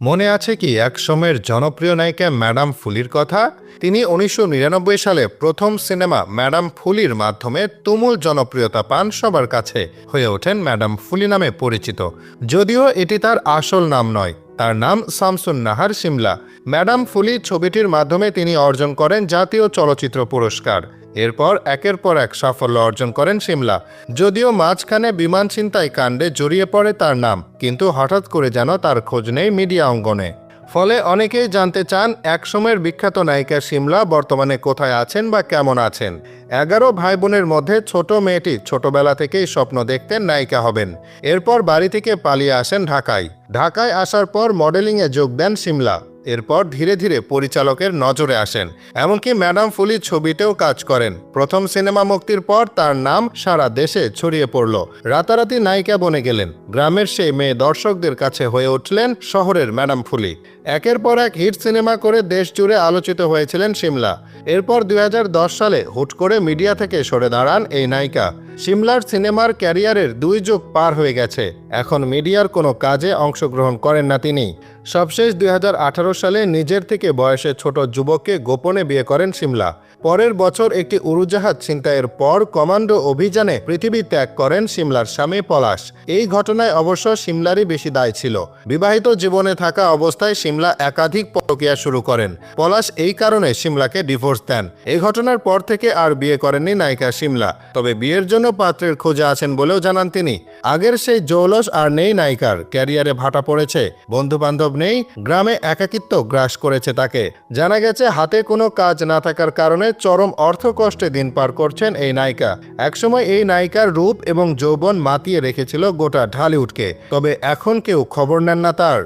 মনে আছে কি এক সময়ের জনপ্রিয় নায়িকা ম্যাডাম ফুলির কথা? তিনি উনিশশো নিরানব্বই সালে প্রথম সিনেমা ম্যাডাম ফুলির মাধ্যমে তুমুল জনপ্রিয়তা পান সবার কাছে, হয়ে ওঠেন ম্যাডাম ফুলি নামে পরিচিত। যদিও এটি তার আসল নাম নয়। তার নাম সামসুন নাহার সিমলা। ম্যাডাম ফুলি ছবিটির মাধ্যমে তিনি অর্জন করেন জাতীয় চলচ্চিত্র পুরস্কার। এরপর একের পর এক সাফল্য অর্জন করেন সিমলা। যদিও মাঝখানে বিমান ছিনতাই কাণ্ডে জড়িয়ে পড়ে তার নাম, কিন্তু হঠাৎ করে যেন তার খোঁজ নেই মিডিয়া অঙ্গনে। ফলে অনেকেই জানতে চান, একসময়ের বিখ্যাত নায়িকা সিমলা বর্তমানে কোথায় আছেন বা কেমন আছেন? এগারো ভাই বোনের মধ্যে ছোট মেয়েটি ছোটবেলা থেকেই স্বপ্ন দেখতেন নায়িকা হবেন। এরপর বাড়ি থেকে পালিয়ে আসেন ঢাকায়। ঢাকায় আসার পর মডেলিংয়ে যোগ দেন সিমলা। এরপর ধীরে ধীরে পরিচালকের নজরে আসেন। এমনকি ম্যাডাম ফুলি ছবিতেও কাজ করেন। প্রথম সিনেমা মুক্তির পর তার নাম সারা দেশে ছড়িয়ে পড়ল। রাতারাতি নায়িকা বনে গেলেন। গ্রামের সেই মেয়ে দর্শকদের কাছে হয়ে উঠলেন শহরের ম্যাডাম ফুলি। একের পর এক হিট সিনেমা করে দেশ জুড়ে আলোচিত হয়েছিলেন সিমলা এরপর দুই হাজার দশ সালে হুট করে মিডিয়া থেকে সরে দাঁড়ান এই নায়িকা। সিমলার সিনেমার ক্যারিয়ারের দুই যুগ পার হয়ে গেছে। এখন মিডিয়ার কোনো কাজে অংশগ্রহণ করেন না তিনি। সবশেষ দুই হাজার আঠারো সালে নিজের থেকে বয়সে ছোট যুবককে গোপনে বিয়ে করেন সিমলা। পরের বছর একটি উড়োজাহাজ ছিনতাইয়ের পর কমান্ডো অভিযানে পৃথিবী ত্যাগ করেন সিমলার স্বামী পলাশ। এই ঘটনায় অবশ্য সিমলারই বেশি দায় ছিল। বিবাহিত জীবনে থাকা অবস্থায় সিমলা একাধিক প্রক্রিয়া শুরু করেন। পলাশ এই কারণে সিমলাকে ডিভোর্স দেন। এই ঘটনার পর থেকে আর বিয়ে করেননি নায়িকা সিমলা। তবে বিয়ের জন্য পাত্রের খোঁজে আছেন বলেও জানান তিনি। আগের সেই জৌলস আর নেই নায়িকার। ক্যারিয়ারে ভাটা পড়েছে। বন্ধু বান্ধব নেই, গ্রামে একাকিত্ব গ্রাস করেছে তাকে। জানা গেছে, হাতে কোনো কাজ না থাকার কারণে চরম অর্থকষ্টে দিন পার করছেন এই নায়িকা। একসময় এই নায়িকার রূপ এবং যৌবন মাতিয়ে রেখেছিল গোটা ঢালিউডকে। তবে এখন কেউ খবর নেন না তার।